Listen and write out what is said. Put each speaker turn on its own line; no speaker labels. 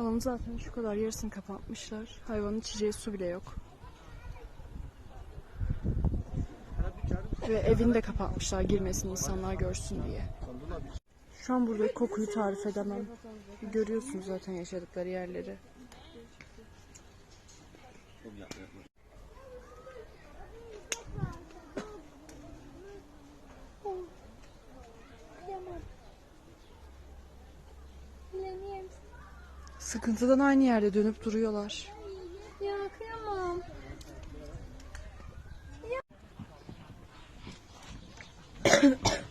Alanın zaten şu kadar yarısını kapatmışlar. Hayvanın içeceği su bile yok. Ve evini de kapatmışlar girmesin insanlar görsün diye. Şu an buradaki kokuyu tarif edemem. Görüyorsunuz zaten yaşadıkları yerleri. Sıkıntıdan aynı yerde dönüp duruyorlar.
Ya kıyamam.